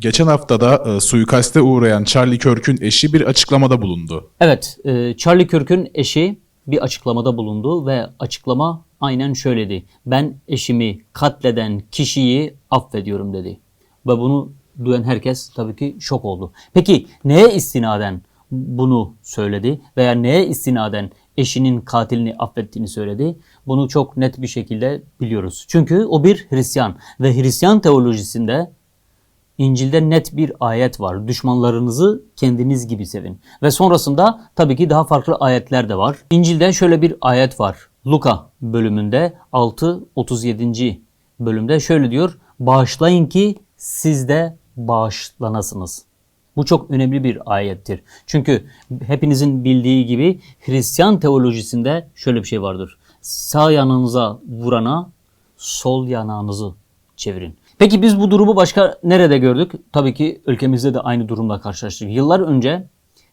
Geçen haftada e, suikaste uğrayan Charlie Kirk'ün eşi bir açıklamada bulundu. Evet, e, Charlie Kirk'ün eşi bir açıklamada bulundu ve açıklama aynen şöyledi. Ben eşimi katleden kişiyi affediyorum dedi. Ve bunu duyan herkes tabii ki şok oldu. Peki neye istinaden bunu söyledi veya neye istinaden eşinin katilini affettiğini söyledi? Bunu çok net bir şekilde biliyoruz. Çünkü o bir Hristiyan ve Hristiyan teolojisinde İncil'de net bir ayet var. Düşmanlarınızı kendiniz gibi sevin. Ve sonrasında tabii ki daha farklı ayetler de var. İncil'de şöyle bir ayet var. Luka bölümünde 6-37. bölümde şöyle diyor. Bağışlayın ki siz de bağışlanasınız. Bu çok önemli bir ayettir. Çünkü hepinizin bildiği gibi Hristiyan teolojisinde şöyle bir şey vardır. Sağ yanınıza vurana sol yanağınızı çevirin. Peki biz bu durumu başka nerede gördük? Tabii ki ülkemizde de aynı durumla karşılaştık. Yıllar önce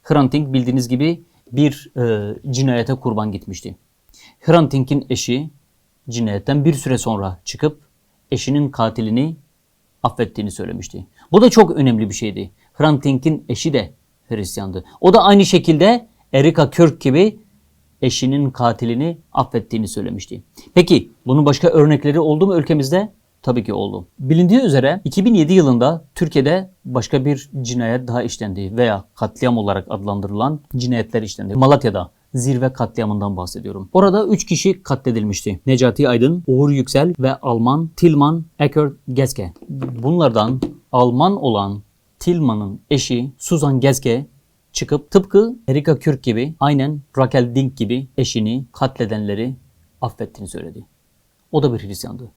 Hrant Dink bildiğiniz gibi bir e, cinayete kurban gitmişti. Hrant Dink'in eşi cinayetten bir süre sonra çıkıp eşinin katilini affettiğini söylemişti. Bu da çok önemli bir şeydi. Hrant Dink'in eşi de Hristiyandı. O da aynı şekilde Erika Kirk gibi eşinin katilini affettiğini söylemişti. Peki bunun başka örnekleri oldu mu ülkemizde? Tabii ki oldu. Bilindiği üzere 2007 yılında Türkiye'de başka bir cinayet daha işlendi veya katliam olarak adlandırılan cinayetler işlendi. Malatya'da zirve katliamından bahsediyorum. Orada 3 kişi katledilmişti. Necati Aydın, Uğur Yüksel ve Alman Tilman Eker Geske. Bunlardan Alman olan Tilman'ın eşi Susan Geske çıkıp tıpkı Erika Kürk gibi aynen Raquel Dink gibi eşini katledenleri affettiğini söyledi. O da bir Hristiyandı.